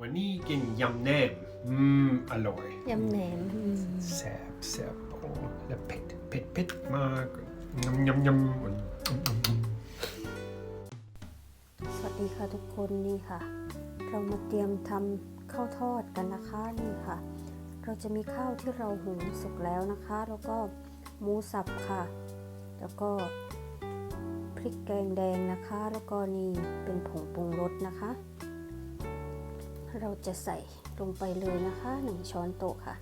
วันนี้กินยำแหนมอืม อร่อยยำแหนมอืมแซ่บแซ่บโอ้และเผ็ดเผ็ดเผ็ดมากยำยำยำอืมอืมอืมอืมสวัสดีค่ะทุกคนนี่ค่ะ เรามาเตรียมทำข้าวทอดกันนะคะนี่ค่ะ เราจะมีข้าวที่เราหุงสุกแล้วนะคะ แล้วก็หมูสับค่ะ แล้วก็พริกแกงแดงนะคะ แล้วก็นี่เป็นผงปรุงรสนะคะ เราจะใส่ลงไปเลยนะคะหนึ่งช้อนโต๊ะค่ะ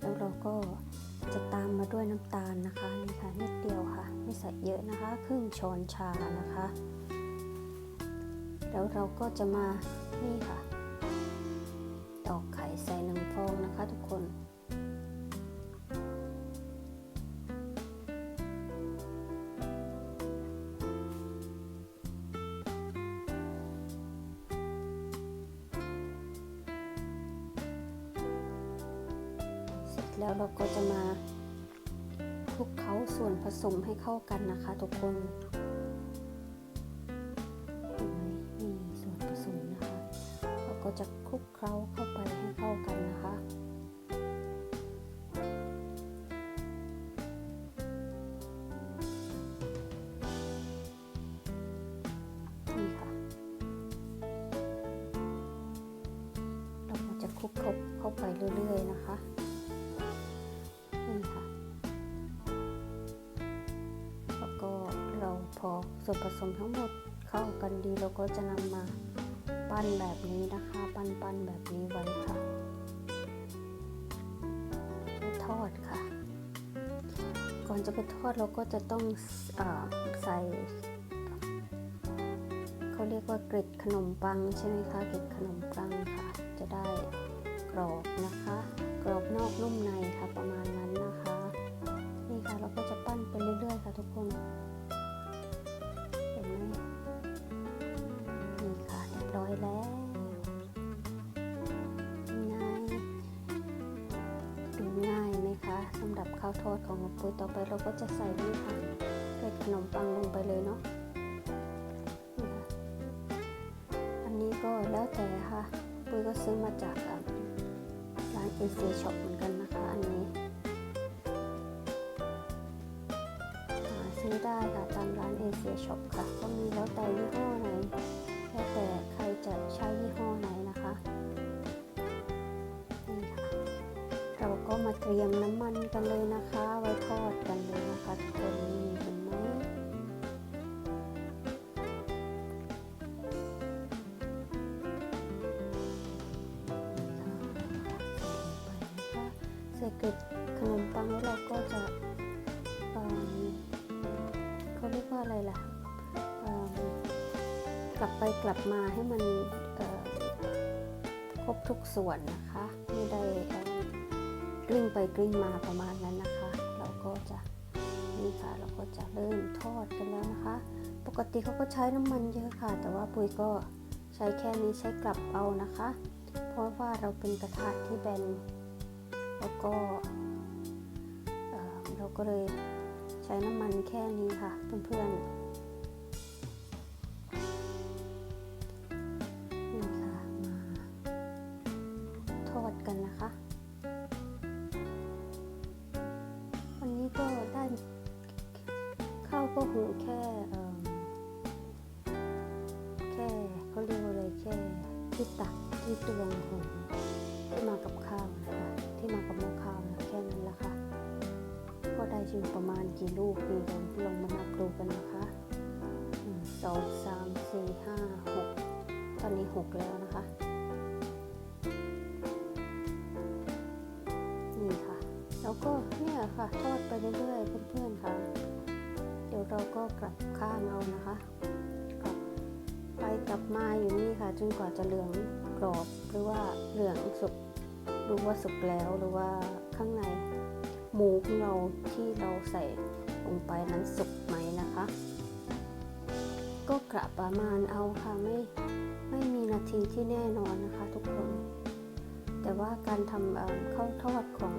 แล้วเราก็จะตามมาด้วยน้ำตาลนะคะนี่ค่ะนิดเดียวค่ะ ไม่ใส่เยอะนะคะ ครึ่งช้อนชานะคะ แล้วเราก็จะมานี่ค่ะตอกไข่ใส่หนึ่งฟองนะคะทุกคน ส่วนผสมให้เข้ากันนะคะ ทุกคนเห็นไหมนี่ส่วนผสมนะคะเราก็จะคลุกเคล้าเข้าไปให้เข้ากันนะคะนี่ค่ะเราก็จะคลุกเข้าเข้าไปเรื่อยๆนะคะ นี่ค่ะ อส่วนผสมทั้งหมดเข้ากันดีเราก็จะนำมาปั้นแบบนี้นะคะ ปั้นปั้นแบบนี้ไว้ค่ะไปทอดค่ะ ก่อนจะไปทอดเราก็จะต้องอใส่เขาเรียกว่าเกล็ดขนมปังใช่ไหมคะเกล็ดขนมปังค่ะ จะได้กรอบนะคะ กรอบนอกนุ่มในค่ะประมาณนั้นนะคะ นี่ค่ะเราก็จะปั้นไปเรื่อยๆค่ะทุกคน ร้อยแล้วง่ายดูง่ายไหมคะสำหรับข้าวทอดของน้องปุ้ยต่อไปเราก็จะใส่นี่ค่ะเกล็ดขนมปังลงไปเลยเนาะอันนี้ก็แล้วแต่ค่ะปุ้ยก็ซื้อมาจากร้านเอเชียช็อปเหมือนกันนะคะ อันนี้หาซื้อได้ค่ะตามร้านเอเชียช็อปค่ะ ก็มีแล้วแต่ยี่ห้อไหนแล้วแต่ จะใช้ยี่ห้อไหนนะคะนี่ค่ะเราก็มาเตรียมน้ำมันกันเลยนะคะ ไว้ทอดกันเลยนะคะทุกคนนี่ ลับไปกลับมาให้มันเอ่อครบทุกส่วนนะคะ ไม่ได้กลิ้งไปกลิ้งมาประมาณนั้นนะคะ เราก็จะนี่ค่ะเราก็จะเริ่มทอดกันแล้วนะคะ ปกติเขาก็ใช้น้ำมันเยอะค่ะ แต่ว่าปุยก็ใช้แค่นี้ใช้กลับเอานะคะ เพราะว่าเราเป็นกระทะที่แบนแล้วก็เอ่อเราก็เลยใช้น้ำมันแค่นี้ค่ะเพื่อนๆ มากับข้าวนะคะ ที่มากับหม้อข้าวนะแค่นั้นละค่ะ ก็ได้อยู่ประมาณกี่ลูกดีลองลองมานับดูกันนะคะหนึ่งสองสามสี่ห้าหกตอนนี้หกแล้วนะคะ นี่ค่ะ แล้วก็เนี่ยค่ะทอดไปเรื่อยๆเพื่อนๆค่ะ เดี๋ยวเราก็กลับข้างเอานะคะกลับไปกลับมาอยู่นี่ค่ะ จนกว่าจะเหลืองกรอบหรือว่าเหลืองสุก รู้ว่าสุกแล้วหรือว่าข้างในหมูของเราที่เราใส่ลงไปนั้นสุกไหมนะคะ ก็กระประมาณเอาค่ะไม่ไม่มีนาทีที่แน่นอนนะคะทุกคน แต่ว่าการทำเข้าวทอดของ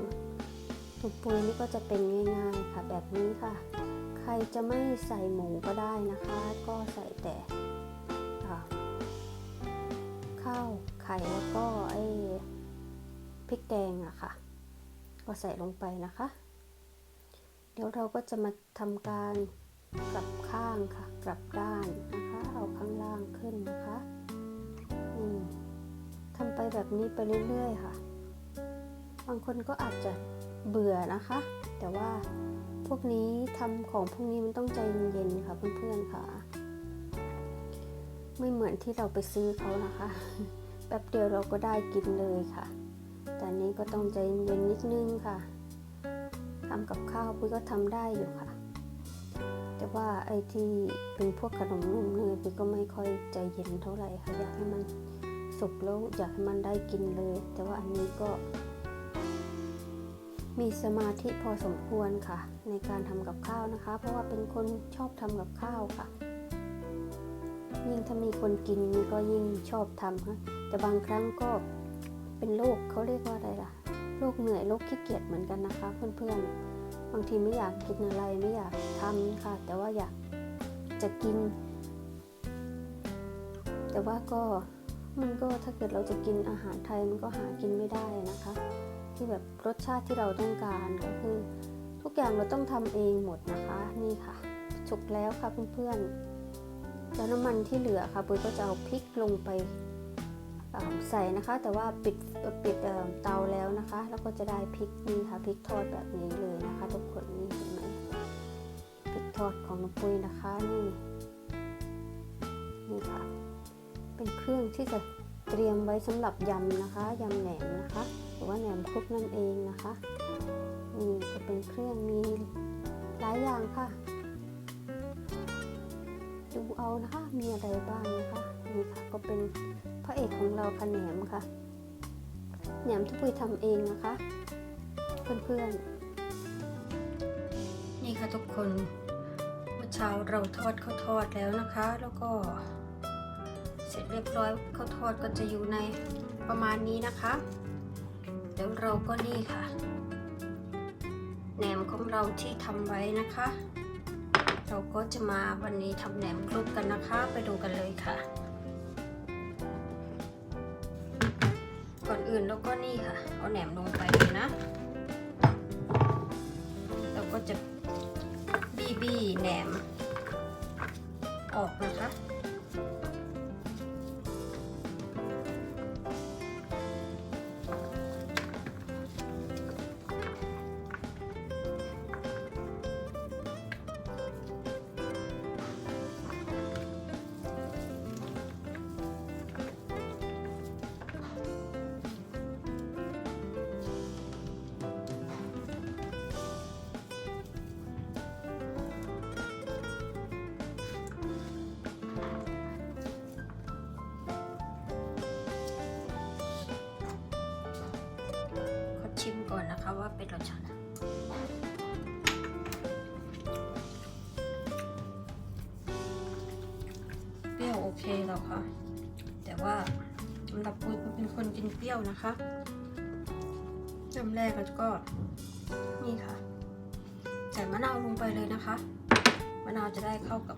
ตุกปุยนี่ก็จะเป็นง่ายๆค่ะแบบนี้ค่ะขรจะไม่ใส่หมูก็ได้นะคะ ก็ใส่แต่ข้าวไข่แล้วก็ไอ้ พริกแกงอะค่ะ ก็ใส่ลงไปนะคะ เดี๋ยวเราก็จะมาทำการกลับข้างค่ะ กลับด้านนะคะ เอาข้างล่างขึ้นนะคะอืมทำไปแบบนี้ไปเรื่อยๆค่ะ บางคนก็อาจจะเบื่อนะคะ แต่ว่าพวกนี้ทำของพวกนี้มันต้องใจเย็นๆค่ะเพื่อนๆค่ะ ไม่เหมือนที่เราไปซื้อเขานะคะ แป๊บเดียวเราก็ได้กินเลยค่ะ ต่อันนี้ก็ต้องใจเย็นนิดนึงค่ะทำกับข้าวปุ้ยก็ทำได้อยู่ค่ะ แต่ว่าไอ้ที่เป็นพวกขนมนมเนยปุ้ยก็ไม่ค่อยใจเย็นเท่าไหร่ค่ะ อยากให้มันสุกแล้วอยากให้มันได้กินเลย แต่ว่าอันนี้ก็ มีสมาธิพอสมควรค่ะ ในการทำกับข้าวนะคะ เพราะว่าเป็นคนชอบทำกับข้าวค่ะ ยิ่งถ้ามีคนกินนี่ก็ยิ่งชอบทำค่ะแต่บางครั้งก็ เป็นโรคเขาเรียกว่าอะไรล่ะโรคเหนื่อยโรคขี้เกียจเหมือนกันนะคะ เพื่อนๆ บางทีไม่อยากกินอะไรไม่อยากทำค่ะ แต่ว่าอยากจะกิน แต่ว่าก็มันก็ถ้าเกิดเราจะกินอาหารไทยมันก็หากินไม่ได้นะคะ ที่แบบรสชาติที่เราต้องการก็คือ ทุกอย่างเราต้องทำเองหมดนะคะนี่ค่ะสุกแล้วค่ะเพื่อนๆแล้วน้ำมันที่เหลือค่ะปุ้ยก็จะเอาพริกลงไป ใส่นะคะ แต่ว่าปิดปิดเตาแล้วนะคะ แล้วก็จะได้พริกนี่ค่ะพริกทอดแบบนี้เลยนะคะทุกคนนี่เห็นไหมพริกทอดของน้องปุ้ยนะคะนี่นี่ค่ะ เป็นเครื่องที่จะเตรียมไว้สำหรับยำนะคะยำแหนมนะคะ หรือว่าแหนมคลุกนั่นเองนะคะนี่ก็เป็นเครื่องมีหลายอย่างค่ะ ดูเอานะคะมีอะไรบ้างนะคะนี่ค่ะก็เป็น พระเอกของเราคะแหนมค่ะแหนมที่ปุ้ยทำเองนะคะ เพื่อนๆ นี่ค่ะทุกคนเมื่อเช้าเราทอดข้าวทอดแล้วนะคะ แล้วก็เสร็จเรียบร้อยข้าวทอดก็จะอยู่ในประมาณนี้นะคะเดี๋ยวเราก็นี่ค่ะแหนมของเราที่ทำไว้นะคะ เราก็จะมาวันนี้ทำแหนมคลุกกันนะคะ ไปดูกันเลยค่ะ อื่นแล้วก็นี่ค่ะ เอาแหนมลงไปเลยนะ เราก็จะบี้บี้แหนมออกนะคะ นะคะว่าเป็นรสชาติเปรี้ยวโอเคแล้วค่ะ แต่ว่าสำหรับปุ้ยปุ้ยเป็นคนกินเปรี้ยวนะคะน้ำแรกแล้วก็นี่ค่ะ ใส่มะนาวลงไปเลยนะคะ มะนาวจะได้เข้ากับ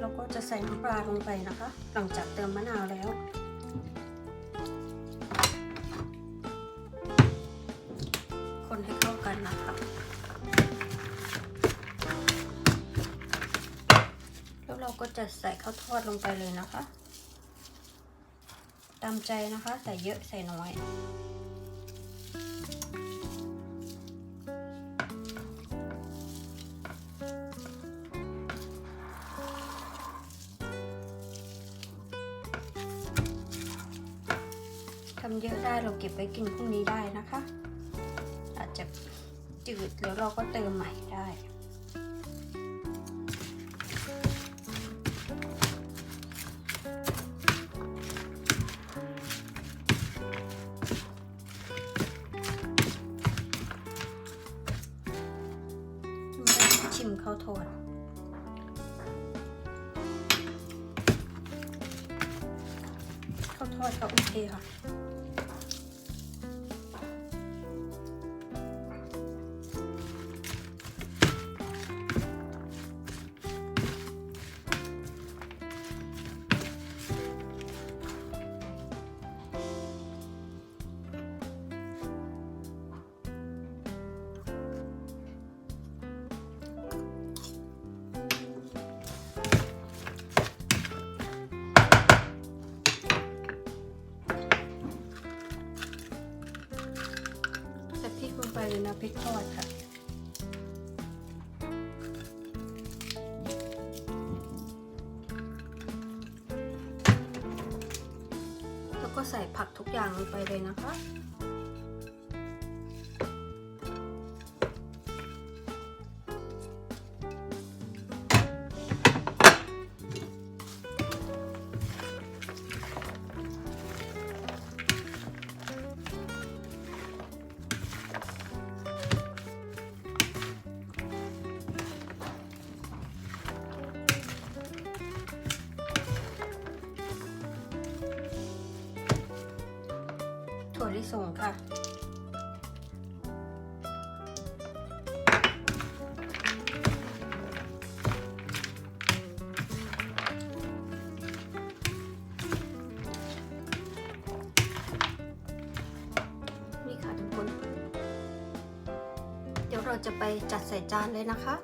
เราก็จะใส่น้ำปลาลงไปนะคะ หลังจากเติมมะนาวแล้ว คนให้เข้ากันนะคะ แล้วเราก็จะใส่ข้าวทอดลงไปเลยนะคะ ตามใจนะคะ ใส่เยอะใส่น้อย เยอะได้เราเก็บไว้กินพรุ่งนี้ได้นะคะ อาจจะจืดแล้วเราก็เติมใหม่ได้ชิมข้าวโทนข้าวทอดก็โอเคค่ะ ไปเลยนะพริกทอดค่ะแล้วก็ใส่ผักทุกอย่างลงไปเลยนะคะ จะไปจัดใส่จานเลยนะคะ